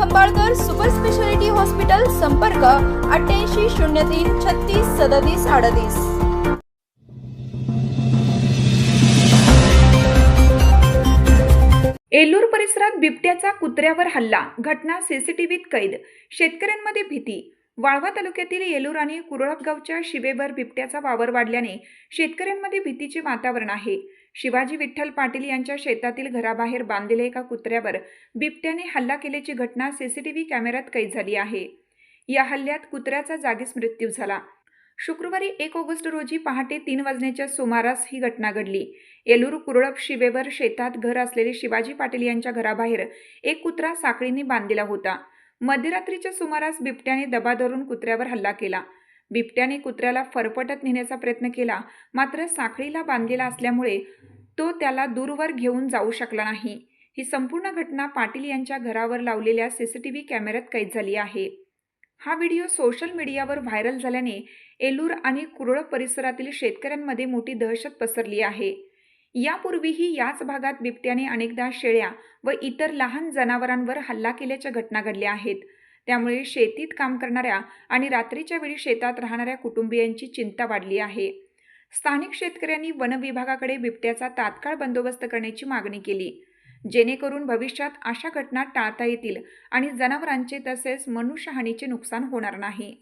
Khambalkar super speciality hospital संपर्क अठ्ठ्याऐंशी शून्य तीन छत्तीस सदतीस अडतीस. एल्लूर परिसरात बिबट्याचा कुत्र्यावर हल्ला घटना सीसीटीव्हीत कैद. शेतकऱ्यांमध्ये भीती. वाळवा तालुक्यातील येलूर आणि कुरळपगावच्या शिवेभर बिबट्याचा वावर वाढल्याने शेतकऱ्यांमध्ये भीतीचे वातावरण आहे. शिवाजी विठ्ठल पाटील यांच्या शेतातील घराबाहेर बांधलेल्या एका कुत्र्यावर बिबट्याने हल्ला केल्याची घटना सीसीटीव्ही कॅमेऱ्यात कैद झाली आहे. या हल्ल्यात कुत्र्याचा जागीच मृत्यू झाला. शुक्रवारी एक ऑगस्ट रोजी पहाटे तीन वाजण्याच्या सुमारास ही घटना घडली. येलूर कुरळप शिवेवर शेतात घर असलेले शिवाजी पाटील यांच्या घराबाहेर एक कुत्रा साखळीने बांधलेला होता. मध्यरात्रीच्या सुमारास बिबट्याने दबा धरून कुत्र्यावर हल्ला केला. बिबट्याने कुत्र्याला फरफटत नेण्याचा प्रयत्न केला मात्र साखळीला बांधलेला असल्यामुळे तो त्याला दूरवर घेऊन जाऊ शकला नाही. ही संपूर्ण घटना पाटील यांच्या घरावर लावलेल्या सीसीटीव्ही कॅमेऱ्यात कैद झाली आहे. हा व्हिडिओ सोशल मीडियावर व्हायरल झाल्याने एलूर आणि कुरळ परिसरातील शेतकऱ्यांमध्ये मोठी दहशत पसरली आहे. यापूर्वीही याच भागात बिबट्याने अनेकदा शेळ्या व इतर लहान जनावरांवर हल्ला केल्याच्या घटना घडल्या आहेत. त्यामुळे शेतीत काम करणाऱ्या आणि रात्रीच्या वेळी शेतात राहणाऱ्या कुटुंबियांची चिंता वाढली आहे. स्थानिक शेतकऱ्यांनी वन विभागाकडे बिबट्याचा तात्काळ बंदोबस्त करण्याची मागणी केली. जेणेकरून भविष्यात अशा घटना टाळता येतील आणि जनावरांचे तसेच मनुष्यहानीचे नुकसान होणार नाही.